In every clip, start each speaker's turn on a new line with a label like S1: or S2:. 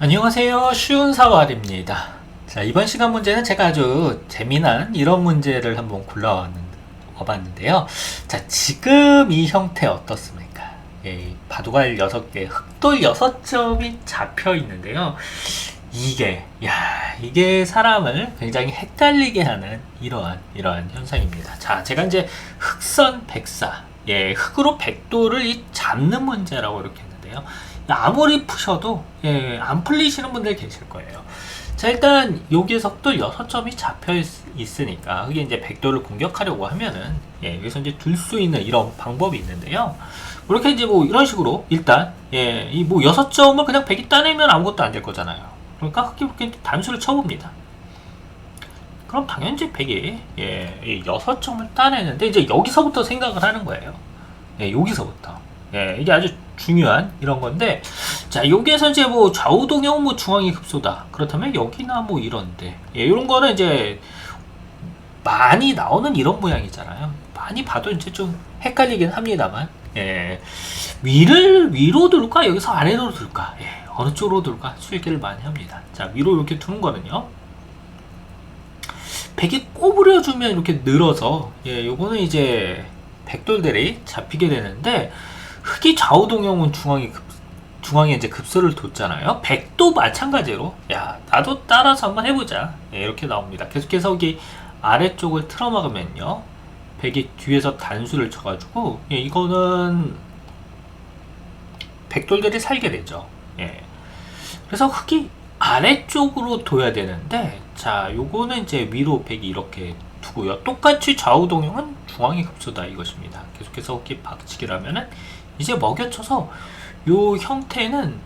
S1: 안녕하세요. 쉬운 사활입니다. 자, 이번 시간 문제는 제가 아주 재미난 이런 문제를 한번 골라왔는데요. 자, 지금 이 형태 어떻습니까? 예, 바둑알 6개, 흑돌 6점이 잡혀 있는데요. 이게, 야, 이게 사람을 굉장히 헷갈리게 하는 이러한, 이러한 현상입니다. 자, 제가 이제 흑선 백사, 예, 흑으로 백도를 이 잡는 문제라고 이렇게 했는데요. 아무리 푸셔도, 예, 안 풀리시는 분들 계실 거예요. 자, 일단, 여기에서 흑돌 6점이 잡혀 있, 있으니까, 그게 이제 백도를 공격하려고 하면은, 예, 여기서 이제 둘 수 있는 이런 방법이 있는데요. 이렇게 이제 뭐 이런 식으로, 일단, 예, 이뭐 6점을 그냥 백이 따내면 아무것도 안 될 거잖아요. 그러니까 흑기 이렇게 단수를 쳐봅니다. 그럼 당연히 백이 예, 이 여섯 점을 따내는데 이제 여기서부터 생각을 하는 거예요. 예, 여기서부터. 예, 이게 아주 중요한 이런 건데 자, 여기에서 이제 뭐 좌우 동형 뭐 중앙이 급소다. 그렇다면 여기나 뭐 이런데. 예, 이런 거는 이제 많이 나오는 이런 모양이잖아요. 많이 봐도 이제 좀 헷갈리긴 합니다만. 예. 위를 위로 둘까 여기서 아래로 둘까? 예. 어느 쪽으로 둘까? 수일기를 많이 합니다. 자, 위로 이렇게 두는 거는요. 백이 꼬부려 주면 이렇게 늘어서 예, 요거는 이제 백돌들이 잡히게 되는데 흑이 좌우 동형은 중앙에 급 중앙에 이제 급소를 뒀잖아요. 백도 마찬가지로 야 나도 따라서 한번 해보자 예, 이렇게 나옵니다. 계속해서 여기 아래쪽을 틀어막으면요. 백이 뒤에서 단수를 쳐가지고 예, 이거는 백돌들이 살게 되죠. 예. 그래서 흙이 아래쪽으로 둬야 되는데 자 요거는 이제 위로 백이 이렇게 두고요 똑같이 좌우 동형은 중앙에 급소다 이것입니다 계속해서 흙이 박치기를 하면은 이제 먹여쳐서 요 형태는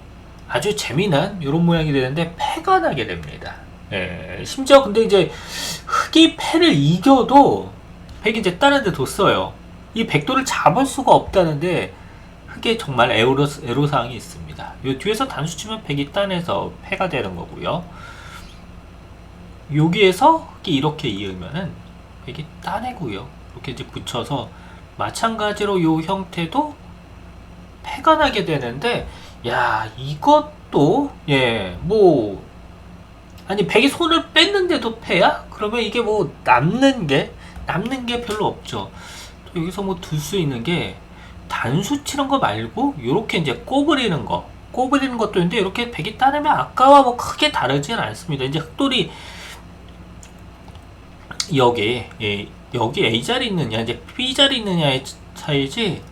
S1: 아주 재미난 이런 모양이 되는데 패가 나게 됩니다 예, 심지어 근데 이제 흙이 패를 이겨도 백이 이제 다른 데 뒀어요 이 백도를 잡을 수가 없다는데 흙에 정말 애로, 애로사항이 있습니다. 요 뒤에서 단수 치면 백이 따내서 패가 되는 거고요. 여기에서 흙이 이렇게 이으면은 백이 따내고요. 이렇게 이제 붙여서 마찬가지로 요 형태도 패가 나게 되는데 야 이것도 예뭐 아니 백이 손을 뺐는데도 패야? 그러면 이게 뭐 남는 게 남는 게 별로 없죠. 또 여기서 뭐 둘 수 있는 게 단수 치는 거 말고 이렇게 이제 꼬부리는 거 꼬부리는 것도 있는데 이렇게 백이 따르면 아까와 뭐 크게 다르진 않습니다. 이제 흑돌이 여기 예, 여기 A 자리 있느냐 이제 B 자리 있느냐의 차이지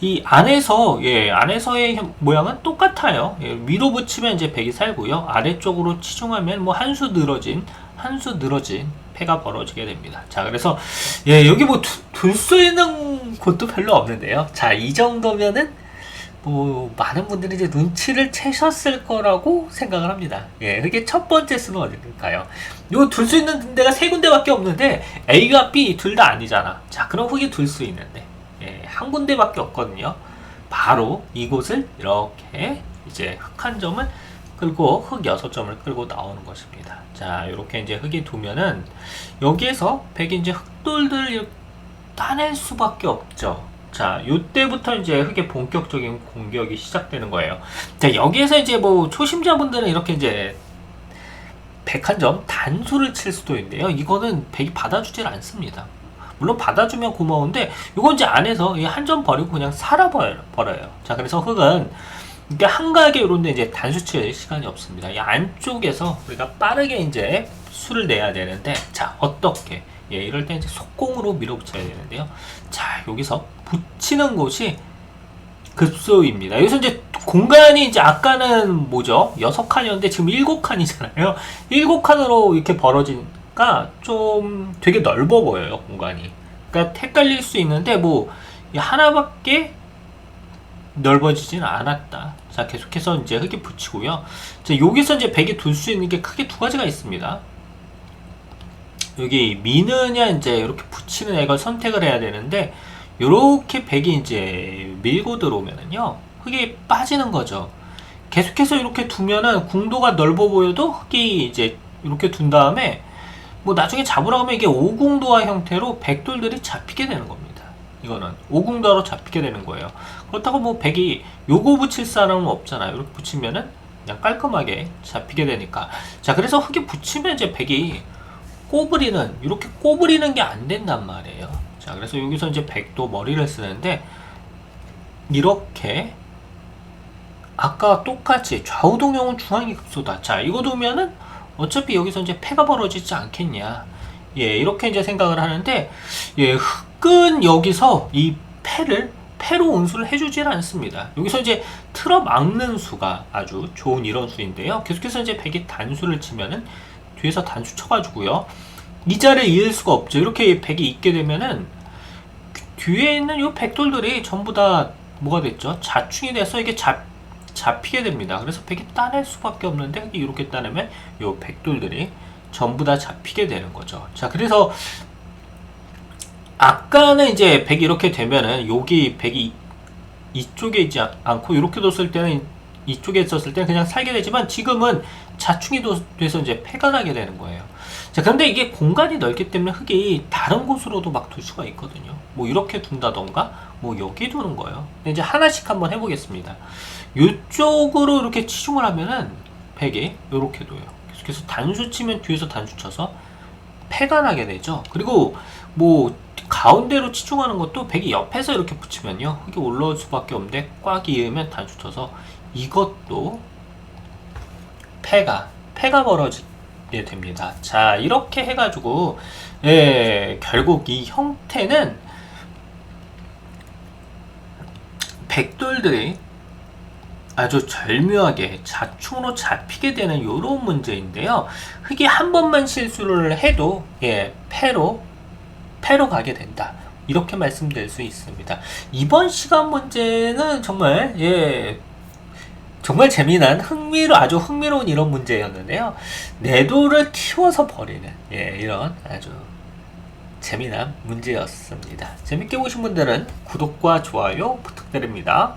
S1: 이 안에서 예 안에서의 모양은 똑같아요. 예, 위로 붙이면 이제 백이 살고요. 아래쪽으로 치중하면 뭐 한 수 늘어진 한 수 늘어진 패가 벌어지게 됩니다. 자, 그래서 예, 여기 뭐둘수 있는 곳도 별로 없는데요. 자, 이 정도면은 뭐 많은 분들이 이제 눈치를 채셨을 거라고 생각을 합니다. 예, 그게 첫 번째 수는 어딜까요? 요 둘 수 있는 데가 세 군데밖에 없는데 A와 B 둘 다 아니잖아. 자, 그럼 흑이 둘 수 있는데 예, 한 군데밖에 없거든요. 바로 이곳을 이렇게 이제 흑한 점을 끌고 흑 6점을 끌고 나오는 것입니다. 자, 이렇게 이제 흑이 두면은 여기에서 백이 이제 흑돌들 따낼 수밖에 없죠. 자, 요때부터 이제 흑의 본격적인 공격이 시작되는 거예요. 자, 여기에서 이제 뭐 초심자분들은 이렇게 이제 백한점 단수를 칠 수도 있는데요. 이거는 백이 받아주질 않습니다. 물론 받아주면 고마운데 이건 이제 안에서 한 점 버리고 그냥 살아버려요. 자, 그래서 흑은 그러니까 한가하게 이런데 이제 단수칠 시간이 없습니다. 이 안쪽에서 우리가 빠르게 이제 수를 내야 되는데 자 어떻게 예 이럴 때 이제 속공으로 밀어붙여야 되는데요. 자 여기서 붙이는 곳이 급소입니다. 여기서 이제 공간이 이제 아까는 뭐죠? 여섯 칸이었는데 지금 일곱 칸이잖아요. 일곱 칸으로 이렇게 벌어 지니까 좀 되게 넓어 보여요 공간이. 그러니까 헷갈릴 수 있는데 뭐 하나밖에 넓어지진 않았다. 자, 계속해서 이제 흙이 붙이고요. 자, 여기서 이제 백이 둘 수 있는 게 크게 두 가지가 있습니다. 여기 미느냐 이제 이렇게 붙이는 애걸 선택을 해야 되는데 이렇게 백이 이제 밀고 들어오면은요 흙이 빠지는 거죠. 계속해서 이렇게 두면은 궁도가 넓어 보여도 흙이 이제 이렇게 둔 다음에 뭐 나중에 잡으러 가면 이게 오궁도화 형태로 백돌들이 잡히게 되는 겁니다. 이거는 오궁도로 잡히게 되는 거예요. 그렇다고 뭐 백이 요거 붙일 사람은 없잖아요. 이렇게 붙이면은 그냥 깔끔하게 잡히게 되니까 자 그래서 흙이 붙이면 이제 백이 꼬부리는 이렇게 꼬부리는 게 안 된단 말이에요 자 그래서 여기서 이제 백도 머리를 쓰는데 이렇게 아까 똑같이 좌우동형은 중앙이 급소다 자 이거 두면은 어차피 여기서 이제 패가 벌어지지 않겠냐 예 이렇게 이제 생각을 하는데 예 흙은 여기서 이 패를 패로 운수를 해주질 않습니다. 여기서 이제 틀어 막는 수가 아주 좋은 이런 수인데요. 계속해서 이제 백이 단수를 치면은 뒤에서 단수 쳐가지고요. 이자를 이을 수가 없죠. 이렇게 백이 있게 되면은 뒤에 있는 이 백돌들이 전부 다 뭐가 됐죠? 자충이 돼서 이게 잡 잡히게 됩니다. 그래서 백이 따낼 수밖에 없는데 이렇게 따내면 이 백돌들이 전부 다 잡히게 되는 거죠. 자, 그래서 아까는 이제 백이 이렇게 되면은 여기 백이 이쪽에 있지 않- 않고 이렇게 뒀을 때는 이쪽에 있었을 때는 그냥 살게 되지만 지금은 자충이 도- 돼서 이제 패가 나게 되는 거예요. 자, 그런데 이게 공간이 넓기 때문에 흙이 다른 곳으로도 막 둘 수가 있거든요. 뭐 이렇게 둔다던가 뭐 여기 두는 거예요. 이제 하나씩 한번 해보겠습니다. 이쪽으로 이렇게 치중을 하면은 백이 이렇게 둬요. 계속해서 단수 치면 뒤에서 단수 쳐서 패가 나게 되죠. 그리고 뭐 가운데로 치중하는 것도 백이 옆에서 이렇게 붙이면요 흙이 올라올 수밖에 없는데 꽉 이으면 단수 쳐서 이것도 패가 패가 벌어지 게 됩니다. 자 이렇게 해가지고 예, 결국 이 형태는 백돌들이 아주 절묘하게 자충으로 잡히게 되는 이런 문제인데요. 흙이 한 번만 실수를 해도 예, 패로 패로 가게 된다. 이렇게 말씀드릴 수 있습니다. 이번 시간 문제는 정말 예 정말 재미난 흥미로 아주 흥미로운 이런 문제였는데요. 내도를 튀워서 버리는 예 이런 아주 재미난 문제였습니다. 재밌게 보신 분들은 구독과 좋아요 부탁드립니다.